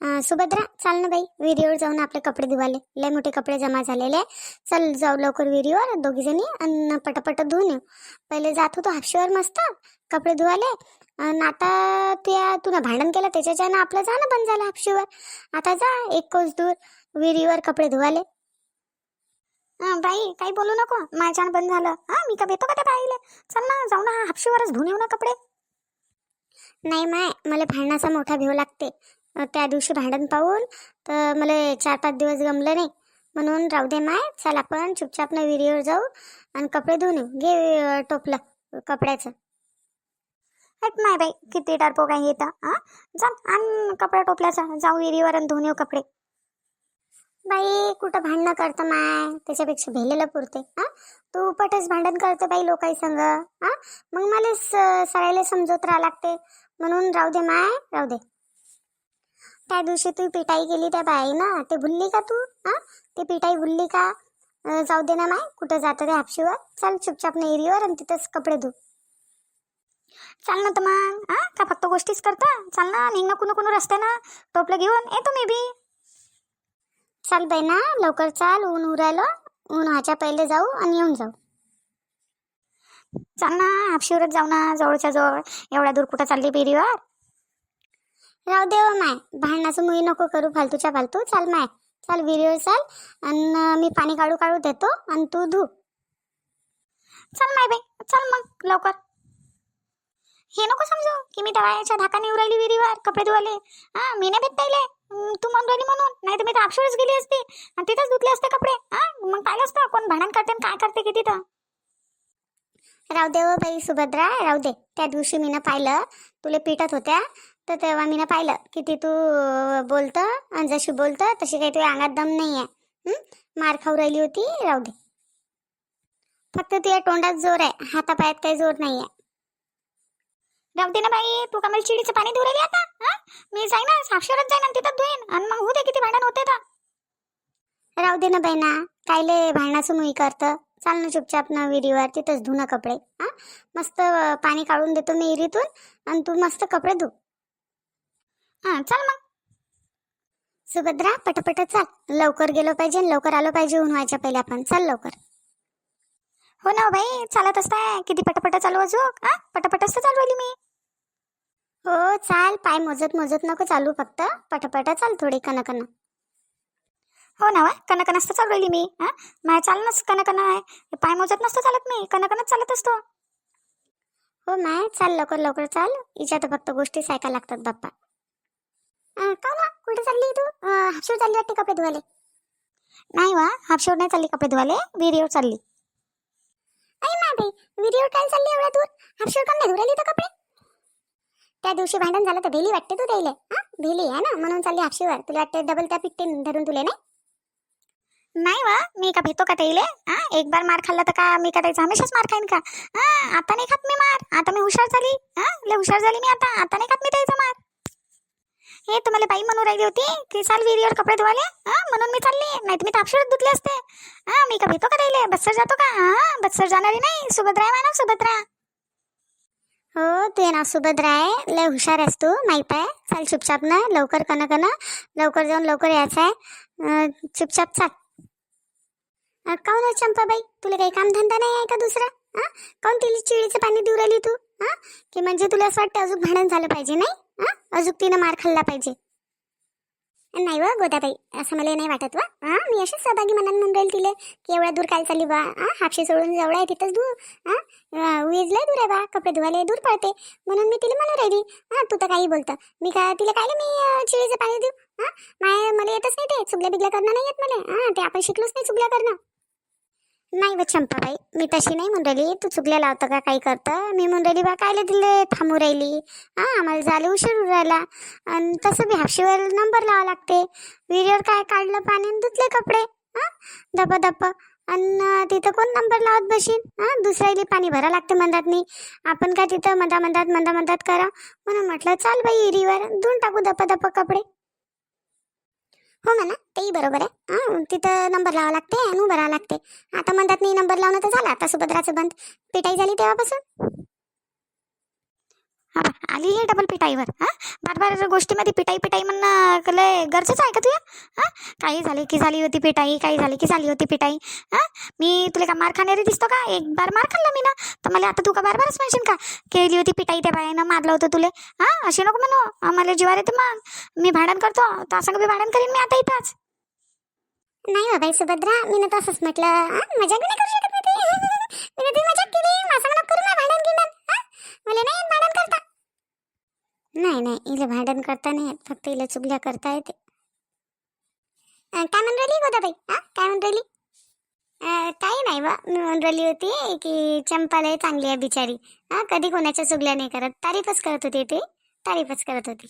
सुभद्रा चाल ना बाई विहिरीवर जाऊन आपले कपडे धुवाले. लय मोठे कपडे जमा झालेले. चल जाऊ लवकर विहिरीवर दोघी जणी आणि पटापट धुवून येऊ. पहिले जात होतो हापशीवर मस्त कपडे धुवाले. आणि आता त्या तुला भांडण केलं त्याच्याच्यानं आपलं जाणं बंद झालं हापशीवर. आता जा एक कोस दूर विहिरीवर कपडे धुवाले. बाई काही बोलू नको. माझ्यानं बंद झालं. हा मी का भेटतो का त्या बाईले? चल ना जाऊ ना हापशीवरच धुवून येऊ ना कपडे. नाही माय मला भांडणाचा मोठा भेव लागते. त्या दिवशी भांडण पाहून तर मला चार पाच दिवस गमलं नाही. म्हणून राहू दे माय चल आपण चुपचाप न विहिरीवर जाऊ आणि कपडे धुवून येऊ घे टोपलं कपड्याचं. हट माय बाई किती टरपो काय येतं हां जा आण कपडा टोपल्याचा जाऊ विहिरीवर आणि धुवून येऊ कपडे. बाई कुठं भांडणं करतं माय? त्याच्यापेक्षा भेलेलं पुरते हा तू पटच भांडण करते बाई लोकाई संग हां मग मला स- सगळ्याला समजवत राहा लागते. म्हणून राहू दे माय राहू दे. त्या दिवशी तू पिटाई केली त्या बाई ना ते भुलली का तू? हा? ते पिटाई भुलली का? जाऊ दे ना माय कुठं जातं ते हापशीवर? चल चुपचाप ना एरीवर आणि तिथंच कपडे धु. चाल ना तर मग हा? का फक्त गोष्टीच करता? चाल ना निघ ना कुणू कुणू रस्त्यानं टोपलं घेऊन येतो मी बी. चाल बाई ना लवकर चाल ऊन उरायलं. ऊन व्हायच्या पहिले जाऊ आणि येऊन जाऊ. चाल ना हापशीवरच जाऊ ना जवळच्या जवळ. एवढ्या दूर कुठं चालली पेरीवर राहू दे माय. भांडणाचं मुळी नको करू फालतूच्या फालतू. चाल माय. चाल विहिरीवर चाल. आणि मी पाणी काढू काढू देतो आणि तू धू. चल माय बाई. चल मग लवकर. हे नको समजू की मी टवाळ्याच्या धाकाने उरायली विहिरीवर कपडे धुवाले. हा मी नाही भेट तू म्हणून राहिली म्हणून. नाही तर मी तर आपशोरच गेली असती. आणि तिथंच धुतले असते कपडे. हा मग पाहिलं असतं कोण भांडण करते आणि काय करते की तिथं राहू दे बाई सुभद्रा. राहू दे. त्या दिवशी मी पाहिलं तुला पिटत होत्या. तर तेव्हा मी पाहिलं की ती तू बोलतं आणि जशी बोलतं तशी काही तुझ्या अंगात दम नाही आहे मार खाऊ राहिली होती राहू दे. फक्त तुझ्या तोंडात जोर आहे हातापायात काही जोर नाही आहे राहू दे ना बाई तू कमल चिडीचं पाणी धुऊ राहिली आता? हा? मी जाईन ना साक्षरच जाईन आणि तिथं धुईन आणि मग होऊ दे किती भांडण होते तर. राहू दे ना बाई ना कायले भांडणाचं मुई करतं. चाल ना चुपचाप ना विहिरीवर तिथंच धुणं कपडे. हा? मस्त पाणी काढून देतो मी विहिरीतून आणि तू मस्त कपडे धु. हा चल मग. सुभद्रा पटपट चाल. लवकर गेलो पाहिजे लवकर आलो पाहिजे ऊन व्हायच्या पहिले आपण. चल लवकर. हो ना हो बाई चालत असताय किती पटपट चालू अजून हा पटपट तर चालवली मी. हो चाल. पाय मोजत मोजत नको चालू फक्त. पटपट चाल थोडी कनकन हो ना वा कनकन असतं चालवली मी. हा माझ्या चालणंच कनकन आहे. पाय मोजत नसतं चालत मी कनकनच चालत असतो. हो माय चाल लवकर लवकर चाल. हिच्या तर फक्त गोष्टी ऐकायला लागतात बाप्पा. का ना कुठे चालली तू? अं, चालली वाटते कपडे धुवाले नाही वा हापशीवर नाही चालली कपडे धुवाले विहिरीवर चालली. आई मा बाई विहिरीवर काय चालली एवढ्या दूर? हापशीवर का नाही धुराली तर कपडे? त्या दिवशी भांडण झालं तर भेली वाटते तू द्यायले हा? भेली आहे ना म्हणून चालली हापशीवर. तुला वाटते डबल त्या पिट्टे धरून तुले नाही? नाही वा मी का भेतो का त्याईले हा? एक बार मार खाल्ला तर का मी का त्याचा हमेशाच मार खाईन का? हा? आता नाही खात मी मार. आता मी हुशार झाली. हा? लय हुशार झाली मी आता. आता नाही खात मी त्याचा मार. हे तुम्हाला बाई म्हणून राहिली होती की चाल विहिरीवर कपडे धुवाले हा म्हणून मी चालली. नाही तुम्ही मी धुतले असते. हा मी का भेटतो का राहिले बत्सर जातो का? हा बत्सर जाणारी नाही. सुभद्रा आहे मॅडम सुभद्रा. हो तू ना सुभद्रा आहे. लय हुशार आहेस तू माहीत आहे. चाल चुपचाप ना लवकर कन कन लवकर जाऊन लवकर यायचं आहे. चुपचाप चाल. काऊन हो चंपाबाई तुला काही कामधंदा नाही आहे का दुसरा? हा काऊन तिला चिळीचं पाणी देऊ राहिली तू? हा की म्हणजे तुला असं वाटतं अजून भांडण झालं पाहिजे नाही? अजून तिनं मार खाल्ला पाहिजे. नाही व गोदाबाई असं मला नाही वाटत वा. हा मी अशा सहभागी मनात म्हणून तिले की एवढ्या दूर काय चालली बा. हा हापशी सोडून जवळ आहे तिथंच दूर. हा वीज लय दूर आहे बा. कपडे धुवायला दूर पडते. म्हणून मी तिला म्हणून राहिली. हा तू तर काही बोलतं. मी का तिला काय मी चिळीचं पाणी देऊ? हा माय मला येतच नाही ते. चुगल्या बिगल्या करणं नाही येत मला. हा ते आपण शिकलोच नाही चुगल्या करणं. नाही व चंपाबाई मी तशी नाही म्हणून राहिली तू चुकल्या लावतं का? काही करतं? मी म्हणून राहिली बा कायले दिले? थांबू राहिली. हां आम्हाला झाले उशीर राहिला आणि तसं बी हापशीवर नंबर लावा लागते. विहिरीवर काय काढलं पाणी आणि धुतले कपडे? हा दप दप आणि तिथं कोण नंबर लावत बशीन? हां दुसऱ्याला पाणी भरा लागते म्हणतात नाही आपण काय तिथं मंदा मंदात मंदा मंदात करा. म्हणून म्हटलं चाल बाई विहिरीवर. धुवून टाकू दप दप कपडे. हो म्हणा तेही बरोबर आहे. हा तिथं नंबर लावा लागते आणि उभं राहावं लागते. आता म्हणतात नाही नंबर लावणं तर झालं आता सुभद्राचं बंद. पिटाई झाली तेव्हापासून? आली हे डबल पिटाईवर हां? बार बार गोष्टीमध्ये पिटाई पिटाई म्हणणं लय गरजेचं आहे का तुया हां? काही झाले की झाली होती पिटाई काही झाली की झाली होती पिटाई हां? मी तुला का मार खाणारी दिसतो का? एक बार मार खाल्ला मी ना. तर मला आता तू का बार बारच म्हणशील का? केली होती पिटाई त्या बायानं मारलं होतं तुले. हां? असे नको म्हणू. आम्हाला जीवार येते मग. मी भांडण करतो. तर असं मी भांडण करीन मी आता इथंच? नाही हो बाबाई सुभद्रा मी ना तसंच म्हटलं मजाक नाही करू शकत मी ते मजाक केली. माझं करू ना भांडण गिंडण मला नाही भांडण करता. नाही नाही इले भांडण करता नाही येत फक्त इला चुगल्या करता येते. काय म्हणून राहिली गोदाबाई? हां काय म्हणून राहिली? काही नाही बा मी म्हणून राहिली होती की चंपाला चांगली आहे बिचारी. हां कधी कोणाच्या चुगल्या नाही करत. तारीफच करत होती ते तारीफच करत होती.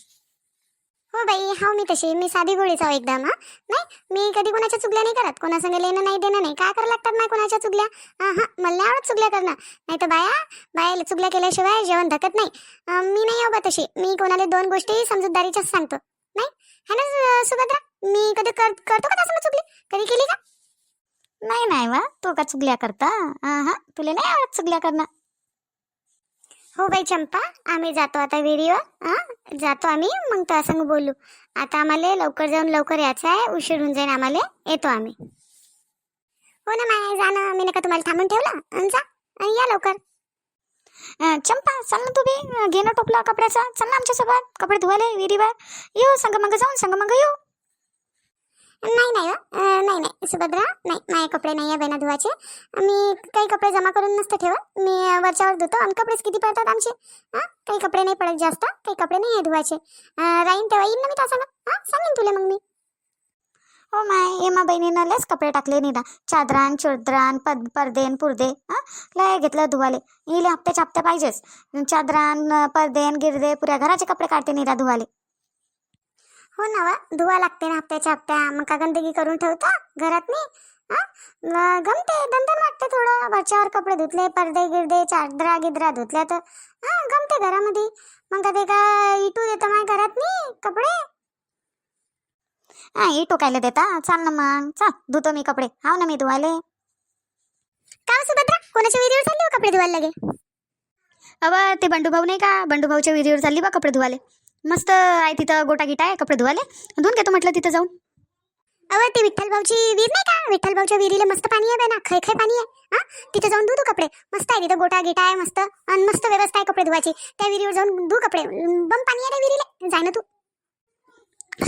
हो बाई हाव मी तशी. मी साधी गोळीच आहो एकदम हां. नाही मी कधी कोणाच्या चुगल्या नाही करत. कोणासंग लेणं नाही देणं नाही. काय करायला लागतात नाही कोणाच्या चुगल्या? हां मला नाही आवडत चुगल्या करणं. नाही तर बाया बायाला चुगल्या केल्याशिवाय जेवण धकत नाही. अं, मी नाही बा तशी. मी कोणाला दोन गोष्टी समजूतदारीच्याच सांगतो. नाही? है ना सु- सुभद्रा? मी कधी कर करतो का तसं चुगली? कधी केली का? नाही नाही वा. तो का चुगल्या करता? हां. तुला नाही आवडत चुगल्या करणं? हो बाई चंपा आम्ही जातो आता विहिरीवर हां जातो आम्ही मग तो संग बोलू. आता आम्हाला लवकर जाऊन लवकर यायचं आहे उशीर होऊन जाईन आम्हाला. येतो आम्ही. हो ना माय जा ना. मी नका तुम्हाला थांबून ठेवलं? जा या लवकर. चंपा चल ना तू बी. टोपला कपड्याचा. चल ना आमच्यासोबत. कपडे धुवाले विहिरीवर. येऊ संग मग जाऊन संग मग येऊ नाही नाही नाही नाही सुभद्रा नाही माझे कपडे नाही आहे बहिणा धुवायचे मी काही कपडे जमा करून नसतं ठेवत. मी वरच्यावर धुतो आणि कपडेच किती पडतात आमचे हां? काही कपडे नाही पडत जास्त काही कपडे नाही आहे धुवायचे. राहीन तेव्हा येईन ना मी त्या हां? सांगेन तुला मग मी. हो माय हेमा बहिणीनं लस कपडे टाकले निदा. चादरान चोदरान पद परदेन पुरदे हां? लय घेतलं धुवाले. इले हप्त्याच्या हप्त्या पाहिजेच. चादरान परदेन गिरदे पुऱ्या घराचे कपडे काढते निदा धुवाले. हो ना वा धुवा लागते ना हप्त्याच्या हप्त्या. मग का गंदगी करून ठेवता घरात मी? गमते. दंदन वाटते थोडं. वरच्यावर कपडे धुतले पडदे गिरदे चादरा गिदरा धुतल्या तर. हां गमते घरामध्ये. मग का ते का इटू देतं माझ्या घरात मी? कपडे? हा इटू कायला देता? चाल ना मग. चल धुतो मी कपडे. हाव ना मी धुवाले. का हो सुभद्रा? कोणाच्या विहिरीवर चालली हो कपडे धुवायला लागे? अव ते बंडू भाऊ नाही का? बंडू भाऊच्या विहिरीवर चालली बा कपडे धुवाले मस्त आहे तिथं गोटा गिटा आहे कपडे धुवाले धुवून घेतो म्हटलं तिथं जाऊन. अव ते विठ्ठल भाऊची विहीर नाही का? विठ्ठल भाऊच्या विहिरीला मस्त पाणी आहे ना खै खै पाणी आहे. हा तिथे जाऊन धुतो कपडे. मस्त आहे तिथं गोटा गिटा आहे मस्त. आणि मस्त व्यवस्था आहे कपडे धुवायची. त्या विहिरीवर जाऊन धु कपडे. बम पाणी आहे त्या विहिरीला? जाय ना तू.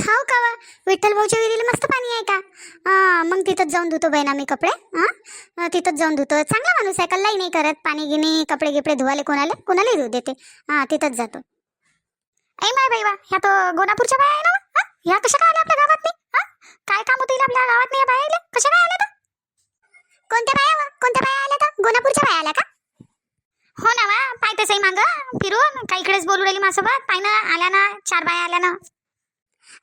हाव का वा? विठ्ठल भाऊच्या विहिरीला मस्त पाणी आहे का? हा मग तिथंच जाऊन धुतो बहिणा मी कपडे. हा तिथंच जाऊन धुतो. चांगला माणूस आहे कल्लाही नाही करत. पाणी गिनी कपडे गिपडे धुवाले कोणाला? कोणालाही धुऊ देते. हा तिथंच जातो. ऐ माय बाई वा ह्या तो गोनापूरच्या बाया आहे ना वा? हा? ह्या कशा काय आल्या आपल्या गावात नाही हा? काय काम होतं हिला आपल्या गावात नाही बाया आल्या कशा काय आल्या तर कोणत्या बाया वा? कोणत्या बाया आल्या तर गोनापूरच्या बाया आल्या का? हो ना वा पाय तसंही मागं फिरून काही इकडेच बोलू राहिली माझ्यासोबत. पाय ना आल्या ना चार बाया आल्या ना.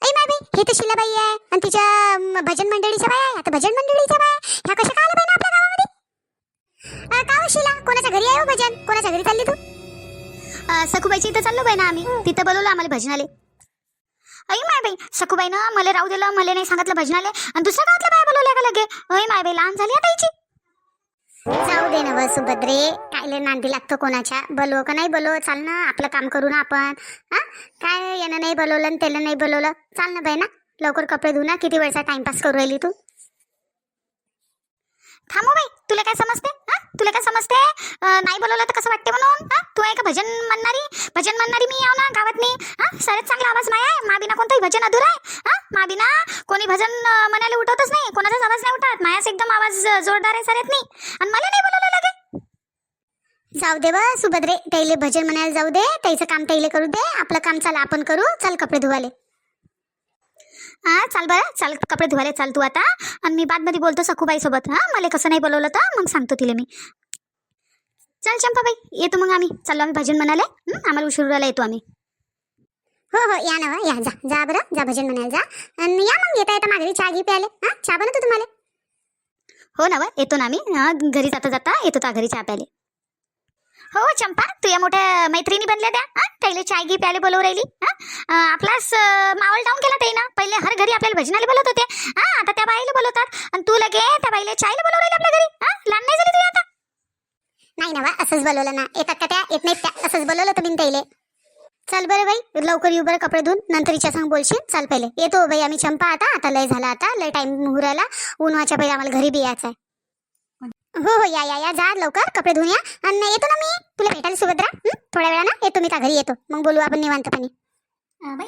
ऐ माय बाई हे तर शिलाबाई आहे. आणि तिच्या अं, भजन मंडळीच्या बाया आहे. आता भजन मंडळीच्या बाया ह्या कशा काय आल्या बाई ना आपल्या गावामध्ये? अं, का हो शिला? कोणाच्या घरी आहे हो भजन? कोणाच्या घरी चालली तू? सखूबाईच्या इथं चाललो बाई ना आम्ही. तिथं बोलवलं आम्हाला भजनाले. ऐ माय बाई सखूबाईनं मला राहू दिलं मला नाही सांगितलं भजनाले. आणि दुसऱ्या गावातल्या बाया बोलवल्या का लगे? ऐ माय बाई लहान झाली आता हिची जाऊ दे ना व सुभद्रे कायले नांदी लागतो कोणाच्या? बोलव का नाही बोलव? चाल ना आपलं काम करू ना आपण. हा? काय यानं नाही बोलवलं आणि त्याला नाही बोलवलं? चाल ना बाई ना लवकर कपडे धुऊ ना किती वेळचा टाइमपास करू राहिली तू? थांबो बाई तुला काय समजते? हा? तुला काय समजते? नाही बोलवलं तर कसं वाटते म्हणून? हा? तू आहे का भजन म्हणणारी? भजन म्हणणारी मी याव ना गावात मी हा? सगळ्यात चांगला आवाज माया आहे. मा बिना कोणतंही भजन अधुरा आहे. हा? मा बिना कोणी भजन म्हणायला उठवतच नाही. कोणाचाच आवाज नाही उठत. मायाच एकदम आवाज जोरदार आहे सगळ्यात नाही आणि मला नाही बोलवलं लगे. जाऊ दे व सुभद्रे. त्याले भजन म्हणायला जाऊ दे. त्याचं काम त्याईले करू दे. आपलं काम चाल आपण करू. चल कपडे धुवाले. हा चाल बरं. चाल कपडे धुवाले चाल तू आता. आणि मी बादमध्ये बोलतो सखूबाई सोबत हा मला कसं नाही बोलवलं तर मग सांगतो तिला मी. चल चंपाबाई येतो मग आम्ही. चाललो आम्ही भजन म्हणाले? आम्हाला उशिराला येतो आम्ही. हो हो या ना या जा जा बरं. जा भजन म्हणायला जा. आणि या मग येता येता माघारी चहा घे प्याले. हा चहा बनवतो तुम्हाला. हो ना वा येतो ना आम्ही. हा, घरी जाता जाता येतो त्या घरी चहा प्याले हो चंपा तू या मोठ्या मैत्रिणी बनल्या त्या. हा त्याला चाय घे प्याले बोलवू राहिली. आपलाच माहोल डाऊन केला ते ना. पहिले हर घरी आपल्याला भजनाला बोलत होते हा आता त्या बाईला बोलवतात. आणि तू लगे त्या बाईला चायला बोलवू राहिली आपल्या घरी. हा लहान नाही झाली तुझी आता. नाही ना वा असंच बोलवलं ना. येतात का त्या? येत नाहीत त्या. असंच बोलवलं तर बिन त्याले चल बरं बाई लवकर येऊ बरं कपडे धुवून नंतर हिच्या संग बोलशील. चाल पहिले. येतो बाई आम्ही चंपा आता. आता लय झाला आता. लय टाइम राहिला. ऊन व्हायच्या पहिले आम्हाला घरी बी यायचं आहे हो हो या या या. जा लवकर कपडे धुवून या. आणि येतो ना मी? तुला भेटायला सुभद्रा? हं? थोड्या वेळानं? येतो मी त्या घरी येतो. मग बोलू आपण निवांतपणे. बाई.